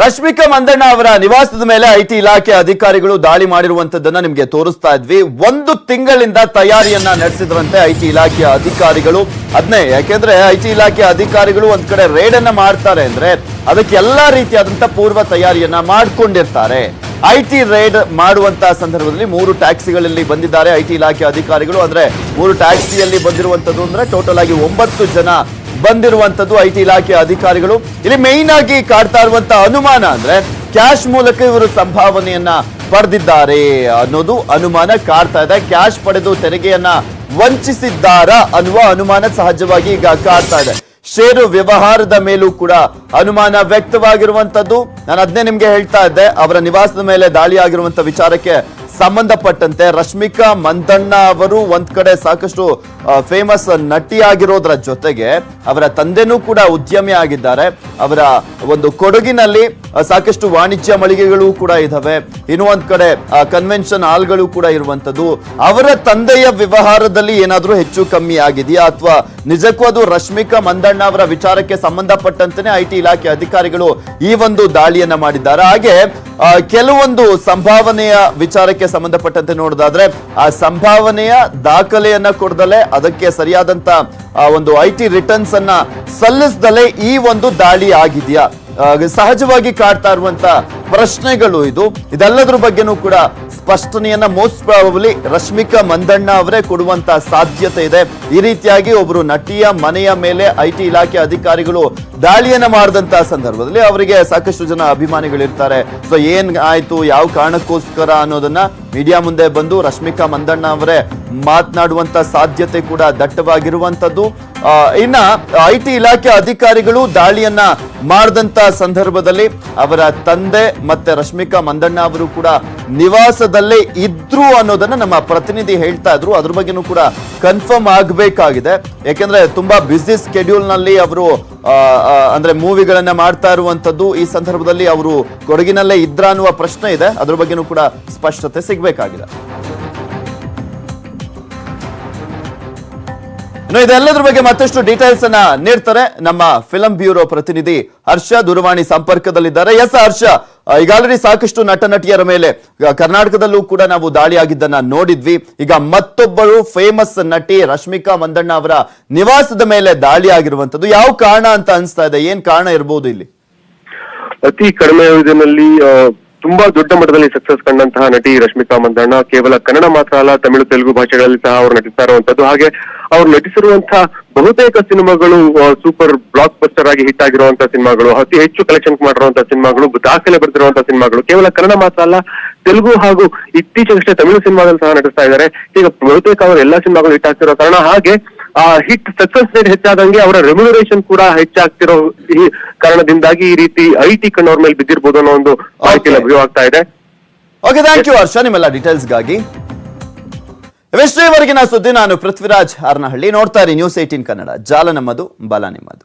ರಶ್ಮಿಕಾ ಮಂದಣ್ಣ ಅವರ ನಿವಾಸದ ಮೇಲೆ ಐಟಿ ಇಲಾಖೆ ಅಧಿಕಾರಿಗಳು ದಾಳಿ ಮಾಡಿರುವಂತದ್ದನ್ನ ನಿಮಗೆ ತೋರಿಸ್ತಾ ಇದ್ವಿ. ಒಂದು ತಿಂಗಳಿಂದ ತಯಾರಿಯನ್ನ ನಡೆಸಿದ್ರಂತೆ ಐಟಿ ಇಲಾಖೆಯ ಅಧಿಕಾರಿಗಳು. ಅದನ್ನೇ ಯಾಕೆಂದ್ರೆ ಐಟಿ ಇಲಾಖೆ ಅಧಿಕಾರಿಗಳು ಒಂದ್ ಕಡೆ ರೇಡ್ ಅನ್ನ ಮಾಡ್ತಾರೆ ಅಂದ್ರೆ ಅದಕ್ಕೆ ಎಲ್ಲಾ ರೀತಿಯಾದಂತ ಪೂರ್ವ ತಯಾರಿಯನ್ನ ಮಾಡ್ಕೊಂಡಿರ್ತಾರೆ. ಐಟಿ ರೇಡ್ ಮಾಡುವಂತಹ ಸಂದರ್ಭದಲ್ಲಿ ಮೂರು ಟ್ಯಾಕ್ಸಿಗಳಲ್ಲಿ ಬಂದಿದ್ದಾರೆ ಐಟಿ ಇಲಾಖೆ ಅಧಿಕಾರಿಗಳು. ಅಂದ್ರೆ ಮೂರು ಟ್ಯಾಕ್ಸಿಯಲ್ಲಿ ಬಂದಿರುವಂತದ್ದು ಅಂದ್ರೆ ಟೋಟಲ್ ಆಗಿ ಒಂಬತ್ತು ಜನ ಬಂದಿರುವಂತದ್ದು ಐಟಿ ಇಲಾಖೆ ಅಧಿಕಾರಿಗಳು. ಇಲ್ಲಿ ಮೇಯ್ನ್ ಆಗಿ ಕಾಡ್ತಾ ಇರುವಂತ ಅನುಮಾನ ಅಂದ್ರೆ ಕ್ಯಾಶ್ ಮೂಲಕ ಇವರು ಸಂಭಾವನೆಯನ್ನ ಪಡೆದಿದ್ದಾರೆ ಅನ್ನೋದು ಅನುಮಾನ ಕಾಡ್ತಾ ಇದೆ. ಕ್ಯಾಶ್ ಪಡೆದು ತೆರಿಗೆಯನ್ನ ವಂಚಿಸಿದ್ದಾರಾ ಅನ್ನುವ ಅನುಮಾನ ಸಹಜವಾಗಿ ಈಗ ಕಾಡ್ತಾ ಇದೆ. ಷೇರು ವ್ಯವಹಾರದ ಮೇಲೂ ಕೂಡ ಅನುಮಾನ ವ್ಯಕ್ತವಾಗಿರುವಂತದ್ದು ನಾನು ಅದನ್ನೇ ನಿಮ್ಗೆ ಹೇಳ್ತಾ ಇದ್ದೆ, ಅವರ ನಿವಾಸದ ಮೇಲೆ ದಾಳಿ ಆಗಿರುವಂತ ವಿಚಾರಕ್ಕೆ ಸಂಬಂಧಪಟ್ಟಂತೆ ರಶ್ಮಿಕಾ ಮಂದಣ್ಣ ಅವರು ಒಂದ್ ಕಡೆ ಸಾಕಷ್ಟು ಫೇಮಸ್ ನಟಿ ಆಗಿರೋದ್ರ ಜೊತೆಗೆ ಅವರ ತಂದೆನೂ ಕೂಡ ಉದ್ಯಮಿ ಆಗಿದ್ದಾರೆ. ಅವರ ಒಂದು ಕೊಡಗಿನಲ್ಲಿ ಸಾಕಷ್ಟು ವಾಣಿಜ್ಯ ಮಳಿಗೆಗಳು ಕೂಡ ಇದಾವೆ. ಇನ್ನು ಒಂದ್ ಕಡೆ ಕನ್ವೆನ್ಷನ್ ಹಾಲ್ಗಳು ಕೂಡ ಇರುವಂತದ್ದು ಅವರ ತಂದೆಯ ವ್ಯವಹಾರದಲ್ಲಿ ಏನಾದರೂ ಹೆಚ್ಚು ಕಮ್ಮಿ ಆಗಿದೆಯಾ? ಅಥವಾ ನಿಜಕ್ಕೂ ಅದು ರಶ್ಮಿಕಾ ಮಂದಣ್ಣ ಅವರ ವಿಚಾರಕ್ಕೆ ಸಂಬಂಧಪಟ್ಟಂತೆ ಐಟಿ ಇಲಾಖೆ ಅಧಿಕಾರಿಗಳು ಈ ಒಂದು ದಾಳಿಯನ್ನ ಮಾಡಿದ್ದಾರೆ. ಹಾಗೆ ಕೆಲವೊಂದು ಸಂಭಾವನೆಯ ವಿಚಾರಕ್ಕೆ ಸಂಬಂಧಪಟ್ಟಂತೆ ನೋಡೋದಾದ್ರೆ, ಆ, ಸಂಭಾವನೆಯ ದಾಖಲೆಯನ್ನ ಕೊಡದಲೆ, ಅದಕ್ಕೆ ಸರಿಯಾದಂತ ಒಂದು ಐ ಟಿ ರಿಟರ್ನ್ಸ್ ಅನ್ನ ಸಲ್ಲಿಸದಲೆ ಈ ಒಂದು ದಾಳಿ ಆಗಿದೆಯಾ? ಸಹಜವಾಗಿ ಕಾಡ್ತಾ ಇರುವಂತ ಪ್ರಶ್ನೆಗಳು ಇದು. ಇದೆಲ್ಲದ್ರ ಬಗ್ಗೆನೂ ಕೂಡ ಸ್ಪಷ್ಟನೆಯನ್ನ ಮೋಸ್ಟ್ ಪ್ರಾಬಲಿ ರಶ್ಮಿಕಾ ಮಂದಣ್ಣ ಅವರೇ ಕೊಡುವಂತ ಸಾಧ್ಯತೆ ಇದೆ. ಈ ರೀತಿಯಾಗಿ ಒಬ್ಬರು ನಟಿಯ ಮನೆಯ ಮೇಲೆ ಐ ಟಿ ಇಲಾಖೆ ಅಧಿಕಾರಿಗಳು ದಾಳಿಯನ್ನ ಮಾಡಿದಂತ ಸಂದರ್ಭದಲ್ಲಿ ಅವರಿಗೆ ಸಾಕಷ್ಟು ಜನ ಅಭಿಮಾನಿಗಳಿರ್ತಾರೆ. ಸೊ ಏನ್ ಆಯ್ತು, ಯಾವ ಕಾರಣಕ್ಕೋಸ್ಕರ ಅನ್ನೋದನ್ನ ಮೀಡಿಯಾ ಮುಂದೆ ಬಂದು ರಶ್ಮಿಕಾ ಮಂದಣ್ಣ ಅವರೇ ಮಾತನಾಡುವಂತ ಸಾಧ್ಯತೆ ಕೂಡ ದಟ್ಟವಾಗಿರುವಂತದ್ದು. ಇನ್ನ ಐ ಟಿ ಇಲಾಖೆ ಅಧಿಕಾರಿಗಳು ದಾಳಿಯನ್ನ ಮಾಡಿದಂತ ಸಂದರ್ಭದಲ್ಲಿ ಅವರ ತಂದೆ ಮತ್ತೆ ರಶ್ಮಿಕಾ ಮಂದಣ್ಣ ಅವರು ಕೂಡ ನಿವಾಸದಲ್ಲೇ ಇದ್ರು ಅನ್ನೋದನ್ನ ನಮ್ಮ ಪ್ರತಿನಿಧಿ ಹೇಳ್ತಾ ಇದ್ರು. ಅದ್ರ ಬಗ್ಗೆನೂ ಕೂಡ ಕನ್ಫರ್ಮ್ ಆಗಬೇಕಾಗಿದೆ. ಯಾಕೆಂದ್ರೆ ತುಂಬಾ ಬಿಸಿ ಸ್ಕೆಡ್ಯೂಲ್ನಲ್ಲಿ ಅವರು ಅಂದ್ರೆ ಮೂವಿಗಳನ್ನ ಮಾಡ್ತಾ ಇರುವಂತದ್ದು ಈ ಸಂದರ್ಭದಲ್ಲಿ ಅವರು ಕೊಡಗಿನಲ್ಲೇ ಇದ್ರ ಅನ್ನುವ ಪ್ರಶ್ನೆ ಇದೆ. ಅದ್ರ ಬಗ್ಗೆನೂ ಕೂಡ ಸ್ಪಷ್ಟತೆ ಸಿಗ್ಬೇಕಾಗಿದೆ. ಇದೆಲ್ಲದ್ರ ಬಗ್ಗೆ ಮತ್ತಷ್ಟು ಡೀಟೇಲ್ಸ್ ಅನ್ನ ನೀಡ್ತಾರೆ ನಮ್ಮ ಫಿಲಂ ಬ್ಯೂರೋ ಪ್ರತಿನಿಧಿ ಹರ್ಷ ದೂರವಾಣಿ ಸಂಪರ್ಕದಲ್ಲಿದ್ದಾರೆ. ಎಸ್ ಹರ್ಷ ಈಗಾಗಲೇ ಸಾಕಷ್ಟು ನಟ ನಟಿಯರ ಮೇಲೆ ಕರ್ನಾಟಕದಲ್ಲೂ ಕೂಡ ನಾವು ದಾಳಿ ಆಗಿದ್ದನ್ನ ನೋಡಿದ್ವಿ. ಈಗ ಮತ್ತೊಬ್ಬರು ಫೇಮಸ್ ನಟಿ ರಶ್ಮಿಕಾ ಮಂದಣ್ಣ ಅವರ ನಿವಾಸದ ಮೇಲೆ ದಾಳಿ ಆಗಿರುವಂತದ್ದು ಯಾವ ಕಾರಣ ಅಂತ ಅನ್ಸ್ತಾ ಇದೆ? ಏನ್ ಕಾರಣ ಇರಬಹುದು ಇಲ್ಲಿ? ಅತಿ ಕಡಿಮೆ ತುಂಬಾ ದೊಡ್ಡ ಮಟ್ಟದಲ್ಲಿ ಸಕ್ಸಸ್ ಕಂಡಂತಹ ನಟಿ ರಶ್ಮಿಕಾ ಮಂದಣ್ಣ ಕೇವಲ ಕನ್ನಡ ಮಾತ್ರ ಅಲ್ಲ, ತಮಿಳು, ತೆಲುಗು ಭಾಷೆಗಳಲ್ಲಿ ಸಹ ಅವರು ನಟಿಸ್ತಾ ಇರುವಂತದ್ದು. ಹಾಗೆ ಅವರು ನಟಿಸಿರುವಂತಹ ಬಹುತೇಕ ಸಿನಿಮಾಗಳು ಸೂಪರ್ ಬ್ಲಾಕ್ ಬಸ್ಟರ್ ಆಗಿ ಹಿಟ್ ಆಗಿರುವಂತಹ ಸಿನಿಮಾಗಳು, ಅತಿ ಹೆಚ್ಚು ಕಲೆಕ್ಷನ್ ಮಾಡಿರುವಂತಹ ಸಿನಿಮಾಗಳು, ದಾಖಲೆ ಬರೆದಿರುವಂತಹ ಸಿನಿಮಾಗಳು, ಕೇವಲ ಕನ್ನಡ ಮಾತ್ರ ಅಲ್ಲ ತೆಲುಗು ಹಾಗೂ ಇತ್ತೀಚೆಗಷ್ಟೇ ತಮಿಳು ಸಿನಿಮಾದಲ್ಲಿ ಸಹ ನಟಿಸ್ತಾ ಇದ್ದಾರೆ. ಈಗ ಬಹುತೇಕ ಅವರು ಎಲ್ಲಾ ಸಿನಿಮಾಗಳು ಹಿಟ್ ಆಗ್ತಿರೋ ಕಾರಣ ಹಾಗೆ ಆ ಹಿಟ್ ಸಕ್ಸಸ್ ರೇಟ್ ಹೆಚ್ಚಾದಂಗೆ ಅವರ ರೆಮ್ಯುನರೇಷನ್ ಕೂಡ ಹೆಚ್ಚಾಗ್ತಿರೋ ಈ ಕಾರಣದಿಂದಾಗಿ ಈ ರೀತಿ ಐ ಟಿ ಕಣ್ಣವ್ರ ಮೇಲೆ ಬಿದ್ದಿರ್ಬೋದು ಅನ್ನೋ ಒಂದು ಮಾಹಿತಿ. ಲಭ್ಯವಾಗ್ತಾ ಇದೆ. Okay thank you Harsha. ನಿಮ್ಮೆಲ್ಲ ಡೀಟೇಲ್ಸ್ಗಾಗಿ ಇವೆಷ್ಟೇವರೆಗಿನ ಸುದ್ದಿ ನಾನು ಪೃಥ್ವಿರಾಜ್ ಅರ್ನಹಳ್ಳಿ ನೋಡ್ತಾ ಇರಿ ನ್ಯೂಸ್ ಏಟೀನ್ ಕನ್ನಡ. ಜಾಲ ನಮ್ಮದು ಬಲ ನಿಮ್ಮದು.